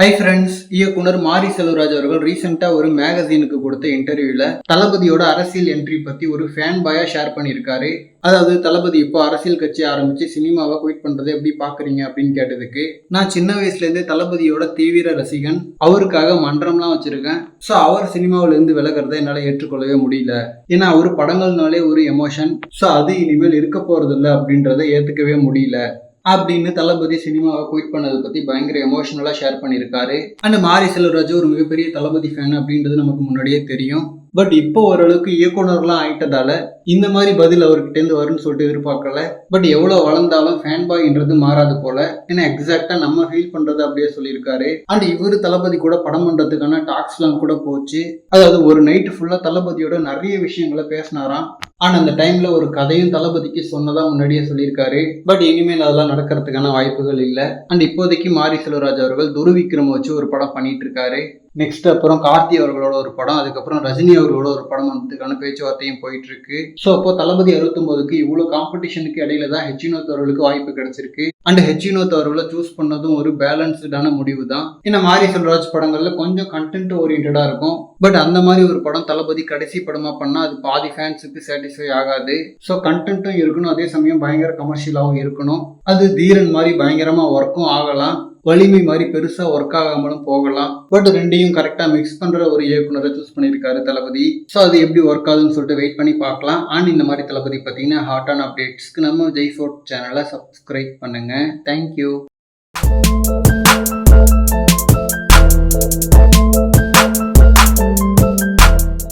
Hi friends இயக்குனர் மாரி செல்வராஜ் அவர்கள் ரீசெண்டாக ஒரு மேகசீனுக்கு கொடுத்த இன்டர்வியூவில் தளபதியோட அரசியல் என்ட்ரி பற்றி ஒரு ஃபேன் பாயா ஷேர் பண்ணியிருக்காரு. அதாவது தளபதி இப்போ அரசியல் கட்சி ஆரம்பித்து சினிமாவை குயிட் பண்ணுறதை எப்படி பார்க்குறீங்க அப்படின்னு கேட்டதுக்கு நான் சின்ன வயசுலேருந்தே தளபதியோட தீவிர ரசிகன் அவருக்காக மன்றம்லாம் வச்சுருக்கேன். ஸோ அவர் சினிமாவிலேருந்து விலகிறத என்னால் ஏற்றுக்கொள்ளவே முடியல. ஏன்னா அவர் படங்கள்னாலே ஒரு எமோஷன் ஸோ அது இனிமேல் இருக்க போகிறதில்ல அப்படின்றத ஏற்றுக்கவே முடியல. அப்படின்னு தளபதி சினிமாவை குயிட் பண்ணதை பத்தி பயங்கர எமோஷனலா ஷேர் பண்ணியிருக்காரு. அண்ட் மாரி செல்வராஜ் ஒரு மிகப்பெரிய தளபதி ஃபேன் அப்படின்றது நமக்கு முன்னாடியே தெரியும். பட் இப்போ ஓரளவுக்கு இயக்குனர்லாம் ஆயிட்டதால இந்த மாதிரி பதில் அவர்கிட்ட இருந்து வரும்னு சொல்லிட்டு எதிர்பார்க்கல பட் எவ்வளவு வளர்ந்தாலும் ஃபேன் பாய்ன்றது மாறாது போல. ஏன்னா எக்ஸாக்டா நம்ம ஃபீல் பண்றது அப்படியே சொல்லியிருக்காரு. அண்ட் இவர் தளபதி கூட படம் பண்றதுக்கான டாக்ஸ்லாம் கூட போச்சு. அதாவது ஒரு நைட்டு ஃபுல்லா தளபதியோட நிறைய விஷயங்களை பேசினாராம். ஆனா அந்த டைம்ல ஒரு கதையும் தளபதிக்கு சொன்னதா முன்னாடியே சொல்லியிருக்காரு. பட் இனிமேல் அதெல்லாம் நடக்கிறதுக்கான வாய்ப்புகள் இல்லை. அண்ட் இப்போதைக்கு மாரி செல்வராஜ் அவர்கள் துருவிக்ரம வச்சு ஒரு படம் பண்ணிட்டு இருக்காரு. நெக்ஸ்ட் அப்புறம் கார்த்தி அவர்களோட ஒரு படம் அதுக்கப்புறம் ரஜினி அவர்களோட ஒரு படம் வந்ததுக்கான பேச்சுவார்த்தையும் போயிட்டு இருக்கு ஸோ அப்போ தளபதி அறுபத்தொன்பதுக்கு இவ்வளோ காம்படிஷனுக்கு இடையில தான் ஹெச்வினோத் அவர்களுக்கு வாய்ப்பு கிடைச்சிருக்கு. அண்ட் ஹெச்வினோத் அவர்களை சூஸ் பண்ணதும் ஒரு பேலன்ஸ்டான முடிவு தான். ஏன்னா மாரி செல்வராஜ் படங்கள்ல கொஞ்சம் கண்டென்ட் ஓரியன்டா இருக்கும். பட் அந்த மாதிரி ஒரு படம் தளபதி கடைசி படமா பண்ணா அது பாதி ஃபேன்ஸுக்கு சாட்டிஸ்ஃபை ஆகாது. ஸோ கண்டென்ட்டும் இருக்கணும். அதே சமயம் பயங்கர கமர்ஷியலாகவும் இருக்கணும். அது தீரன் மாதிரி பயங்கரமா ஒர்க்கும் ஆகலாம். வலிமை மாதிரி பெருசா ஒர்க் ஆகாமலும் போகலாம். பட் ரெண்டையும் கரெக்டா மிக்ஸ் பண்ற ஒரு இயக்குனரை சூஸ் பண்ணியிருக்காரு தளபதி. ஸோ அது எப்படி ஒர்க் ஆகுதுன்னு சொல்லிட்டு வெயிட் பண்ணி பார்க்கலாம். அண்ட் இந்த மாதிரி தளபதி பார்த்தீங்கன்னா ஹாட்டான அப்டேட்ஸ்க்கு நம்ம ஜெய் ஃபோர்ட் சேனலை சப்ஸ்கிரைப் பண்ணுங்க. Thank you